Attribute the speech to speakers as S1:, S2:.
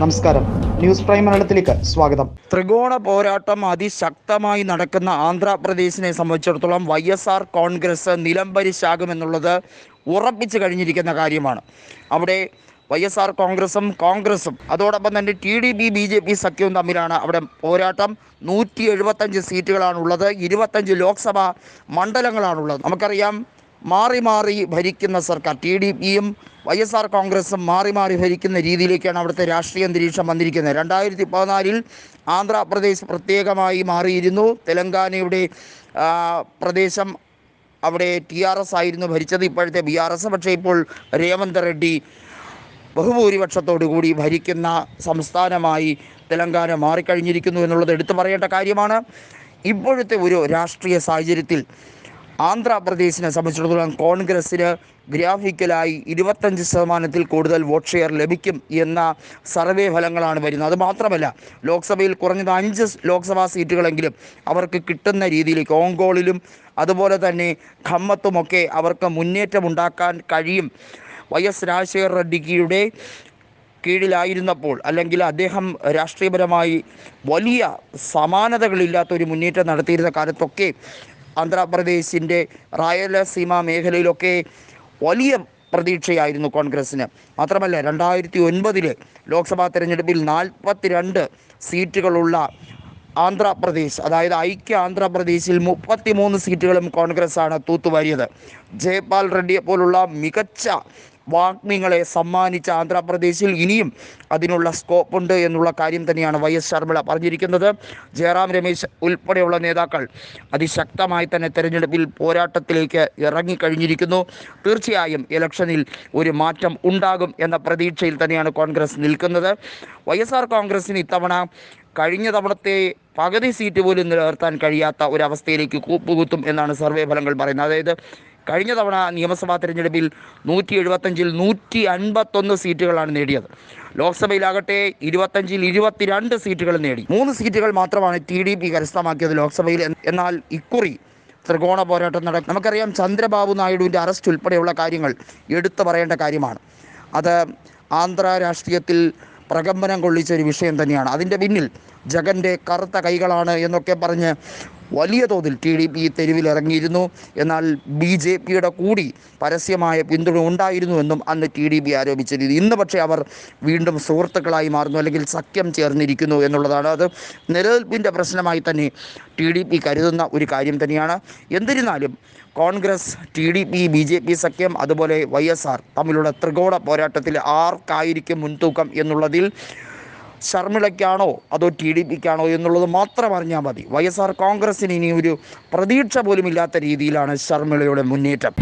S1: നമസ്കാരം. News prime മലയാളത്തിലേക്ക് സ്വാഗതം.
S2: ത്രികോണ പോരാട്ടം അതിശക്തമായി നടക്കുന്ന ആന്ധ്രാപ്രദേശിനെ സംബന്ധിച്ചിടത്തോളം വൈ എസ് ആർ കോൺഗ്രസ് നിലംപരിശാകുമെന്നുള്ളത് ഉറപ്പിച്ചു കഴിഞ്ഞിരിക്കുന്ന കാര്യമാണ്. അവിടെ വൈ എസ് ആർ കോൺഗ്രസും കോൺഗ്രസും അതോടൊപ്പം തന്നെ T D P B J P സഖ്യവും തമ്മിലാണ് അവിടെ പോരാട്ടം. നൂറ്റി എഴുപത്തഞ്ച് സീറ്റുകളാണുള്ളത്. ഇരുപത്തഞ്ച് ലോക്സഭാ മണ്ഡലങ്ങളാണുള്ളത്. നമുക്കറിയാം മാറി മാറി ഭരിക്കുന്ന സർക്കാർ ടി ഡി പിയും വൈ എസ് ആർ കോൺഗ്രസും മാറി മാറി ഭരിക്കുന്ന രീതിയിലേക്കാണ് അവിടുത്തെ രാഷ്ട്രീയ അന്തരീക്ഷം വന്നിരിക്കുന്നത്. രണ്ടായിരത്തി പതിനാലിൽ ആന്ധ്രാപ്രദേശ് പ്രത്യേകമായി മാറിയിരുന്നു. തെലങ്കാനയുടെ പ്രദേശം അവിടെ ടി ആർ എസ് ആയിരുന്നു ഭരിച്ചത്. ഇപ്പോഴത്തെ ബി ആർ എസ് പക്ഷേ ഇപ്പോൾ രേവന്ത് റെഡ്ഡി ബഹുഭൂരിപക്ഷത്തോടുകൂടി ഭരിക്കുന്ന സംസ്ഥാനമായി തെലങ്കാന മാറിക്കഴിഞ്ഞിരിക്കുന്നു എന്നുള്ളത് എടുത്തു പറയേണ്ട കാര്യമാണ്. ഇപ്പോഴത്തെ ഒരു രാഷ്ട്രീയ സാഹചര്യത്തിൽ ആന്ധ്രാപ്രദേശിനെ സംബന്ധിച്ചിടത്തോളം കോൺഗ്രസ്സിന് ഗ്രാഫിക്കലായി ഇരുപത്തഞ്ച് ശതമാനത്തിൽ കൂടുതൽ വോട്ട് ഷെയർ ലഭിക്കും എന്ന സർവേ ഫലങ്ങളാണ് വരുന്നത്. അതുമാത്രമല്ല ലോക്സഭയിൽ കുറഞ്ഞത് അഞ്ച് ലോക്സഭാ സീറ്റുകളെങ്കിലും അവർക്ക് കിട്ടുന്ന രീതിയിൽ ഓങ്കോളിലും അതുപോലെ തന്നെ ഖമ്മത്തുമൊക്കെ അവർക്ക് മുന്നേറ്റമുണ്ടാക്കാൻ കഴിയും. വൈ എസ് രാജശേഖർ റെഡ്ഡിക്കിയുടെ കീഴിലായിരുന്നപ്പോൾ അല്ലെങ്കിൽ അദ്ദേഹം രാഷ്ട്രീയപരമായി വലിയ സമാനതകളില്ലാത്ത ഒരു മുന്നേറ്റം നടത്തിയിരുന്ന കാലത്തൊക്കെ ആന്ധ്രാപ്രദേശിന്റെ റായലസീമ മേഖലയിലൊക്കെ വലിയ പ്രതീക്ഷയായിരുന്നു കോൺഗ്രസ്സിന്. മാത്രമല്ല രണ്ടായിരത്തി ഒൻപതിലെ ലോക്സഭാ തെരഞ്ഞെടുപ്പിൽ നാൽപ്പത്തിരണ്ട് സീറ്റുകളുള്ള ആന്ധ്രാപ്രദേശ് അതായത് ഐക്യ ആന്ധ്രാപ്രദേശിൽ മുപ്പത്തിമൂന്ന് സീറ്റുകളും കോൺഗ്രസ്സാണ് തൂത്തുവാരിയത്. ജയപാൽ റെഡ്ഡിയെ പോലുള്ള മികച്ച വാഗ്മികളെ സമ്മാനിച്ച ആന്ധ്രാപ്രദേശിൽ ഇനിയും അതിനുള്ള സ്കോപ്പ് ഉണ്ട് എന്നുള്ള കാര്യം തന്നെയാണ് വൈ എസ് ശർമിള പറഞ്ഞിരിക്കുന്നത്. ജയറാം രമേശ് ഉൾപ്പെടെയുള്ള നേതാക്കൾ അതിശക്തമായി തന്നെ തെരഞ്ഞെടുപ്പിൽ പോരാട്ടത്തിലേക്ക് ഇറങ്ങിക്കഴിഞ്ഞിരിക്കുന്നു. തീർച്ചയായും ഇലക്ഷനിൽ ഒരു മാറ്റം ഉണ്ടാകും എന്ന പ്രതീക്ഷയിൽ തന്നെയാണ് കോൺഗ്രസ് നിൽക്കുന്നത്. വൈ എസ് ആർ കോൺഗ്രസിന് ഇത്തവണ കഴിഞ്ഞ തവണത്തെ പകുതി സീറ്റ് പോലും നിലനിർത്താൻ കഴിയാത്ത ഒരവസ്ഥയിലേക്ക് കൂപ്പുകുത്തും എന്നാണ് സർവേ ഫലങ്ങൾ പറയുന്നത്. അതായത് കഴിഞ്ഞ തവണ നിയമസഭാ തെരഞ്ഞെടുപ്പിൽ നൂറ്റി എഴുപത്തഞ്ചിൽ നൂറ്റി അൻപത്തൊന്ന് സീറ്റുകളാണ് നേടിയത്. ലോക്സഭയിലാകട്ടെ ഇരുപത്തഞ്ചിൽ ഇരുപത്തിരണ്ട് സീറ്റുകൾ നേടി. മൂന്ന് സീറ്റുകൾ മാത്രമാണ് ടി ഡി പി കരസ്ഥമാക്കിയത് ലോക്സഭയിൽ. എന്നാൽ ഇക്കുറി ത്രികോണ പോരാട്ടം നടക്കും നമുക്കറിയാം ചന്ദ്രബാബു നായിഡുവിന്റെ അറസ്റ്റ് ഉൾപ്പെടെയുള്ള കാര്യങ്ങൾ എടുത്തു പറയേണ്ട കാര്യമാണ്. അത് ആന്ധ്ര രാഷ്ട്രീയത്തിൽ പ്രകമ്പനം കൊള്ളിച്ച ഒരു വിഷയം തന്നെയാണ്. അതിന്റെ പിന്നിൽ ജഗന്റെ കറുത്ത കൈകളാണ് എന്നൊക്കെ പറഞ്ഞ് വലിയ തോതിൽ ടി ഡി പി തെരുവിലിറങ്ങിയിരുന്നു. എന്നാൽ ബി ജെ പിയുടെ കൂടി പരസ്യമായ പിന്തുണ ഉണ്ടായിരുന്നു എന്നും അന്ന് ടി ഡി പി ആരോപിച്ചിരുന്നു ഇന്ന് പക്ഷേ അവർ വീണ്ടും സുഹൃത്തുക്കളായി മാറുന്നു അല്ലെങ്കിൽ സഖ്യം ചേർന്നിരിക്കുന്നു എന്നുള്ളതാണ്. അത് നിലനിൽപ്പിന്റെ പ്രശ്നമായി തന്നെ ടി ഡി പി കരുതുന്ന ഒരു കാര്യം തന്നെയാണ്. എന്നിരുന്നാലും Congress T D P B J P സഖ്യം അതുപോലെ വൈ എസ് ആർ തമ്മിലുള്ള ത്രികോണ പോരാട്ടത്തിൽ ആർക്കായിരിക്കും മുൻതൂക്കം എന്നുള്ളതിൽ ശർമിളയ്ക്കാണോ അതോ ടി ഡി പിക്കാണോ എന്നുള്ളത് മാത്രം അറിഞ്ഞാൽ മതി. വൈ എസ് ആർ കോൺഗ്രസിന് ഇനി ഒരു പ്രതീക്ഷ പോലും ഇല്ലാത്ത രീതിയിലാണ് ശർമിളയുടെ മുന്നേറ്റം.